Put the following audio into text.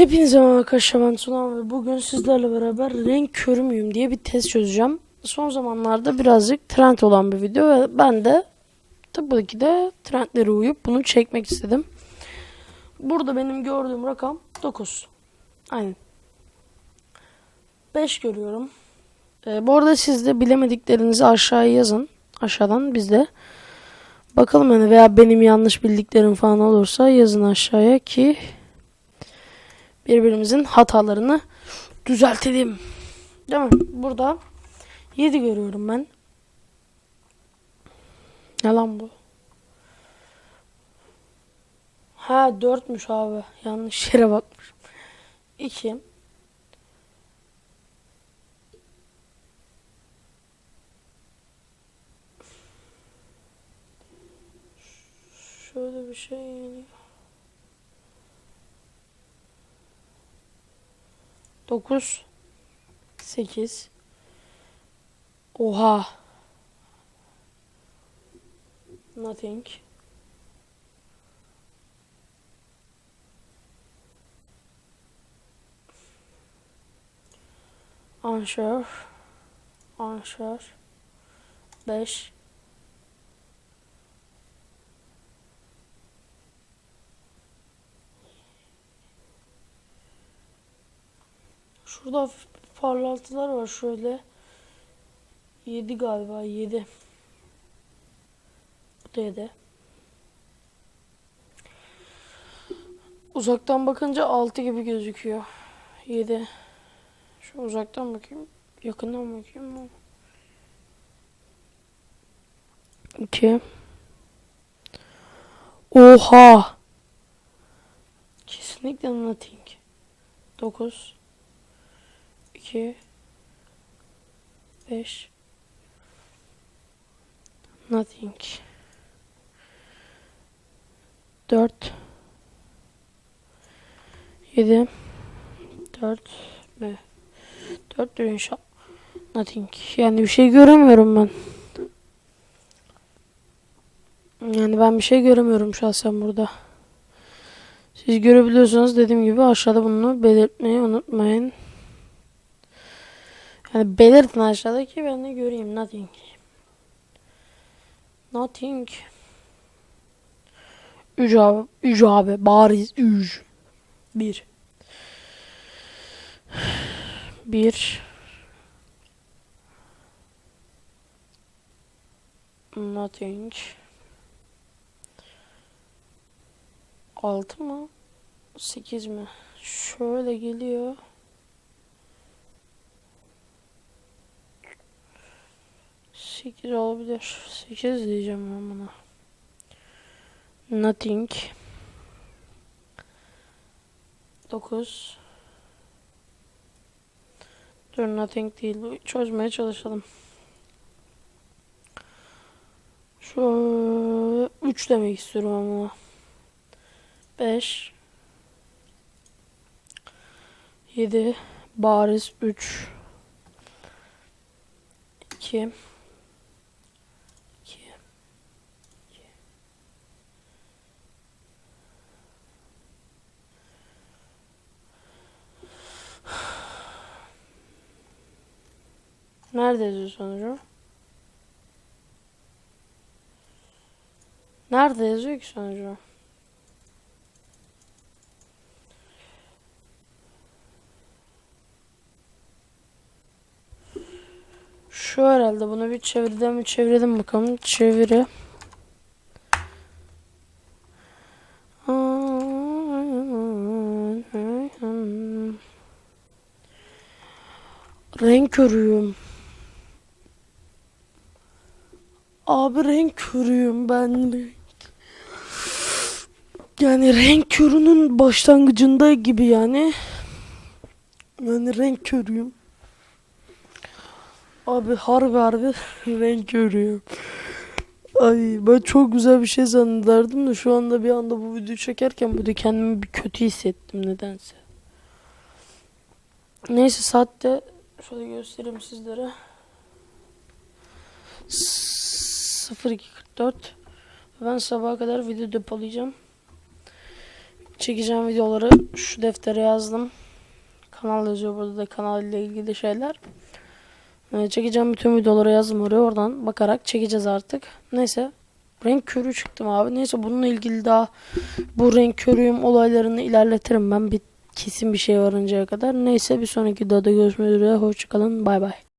Hepinize merhaba arkadaşlar ben Tuna ve bugün sizlerle beraber renk körü müyüm diye bir test çözeceğim. Son zamanlarda birazcık trend olan bir video ve ben de tabii ki de trendlere uyup bunu çekmek istedim. Burada benim gördüğüm rakam 9. Aynen. 5 görüyorum. Ee, bu arada siz de bilemediklerinizi aşağıya yazın. Aşağıdan biz de bakalım yani veya benim yanlış bildiklerim falan olursa yazın aşağıya ki birbirimizin hatalarını düzeltelim. Değil mi? Burada 7 görüyorum ben. Ne lan bu? Ha 4'müş abi. Yanlış yere bakmışım. 2 Şöyle bir şey geliyor. 9 8 Oha. Nothing. Unsure. Unsure. 5 Şurada hafif parlaltılar var şöyle. 7 galiba 7. Bu da 7. Uzaktan bakınca 6 gibi gözüküyor. 7. Şu uzaktan bakayım. Yakından bakayım mı? 2. Oha. Kesinlikle nothing. 9 2 5 Nothing. 4 7 4 ve 4 inşallah. Nothing. Yani bir şey göremiyorum ben. Yani ben bir şey göremiyorum şahsen burada. Siz görebiliyorsanız dediğim gibi aşağıda bunu belirtmeyi unutmayın yani belirtin aşağıda ki ben de göreyim. Nothing. Nothing. Üç abi. Üç abi. Bariz. Üç. Bir. Bir. Nothing. Altı mı? Sekiz mi? Şöyle geliyor. 8 olabilir. 8 diyeceğim ben buna. Nothing. 9. Dur nothing değil. Çözmeye çalışalım. Şu 3 demek istiyorum ama. 5 7 bariz 3 2 2 Nerede yazıyor sonucu? Nerede yazıyor ki sonucu? Şu herhalde bunu bir çeviriden bir çevirelim bakalım. Çeviri. Renk körüyüm. Abi renk körüyüm ben. Yani renk körünün başlangıcında gibi yani. Yani renk körüyüm. Abi harbi harbi renk görüyorum. Ay ben çok güzel bir şey zannederdim de şu anda bir anda bu videoyu çekerken böyle kendimi bir kötü hissettim nedense. Neyse saatte şöyle göstereyim sizlere. 02.44 Ben sabaha kadar video depolayacağım. çekeceğim videoları şu deftere yazdım. Kanal yazıyor burada da kanal ile ilgili şeyler. Ee, çekeceğim bütün videoları yazdım oraya oradan bakarak çekeceğiz artık. Neyse renk körü çıktım abi. Neyse bununla ilgili daha bu renk körüyüm olaylarını ilerletirim ben bir kesin bir şey varıncaya kadar. Neyse bir sonraki videoda görüşmek üzere. Hoşçakalın. Bay bay.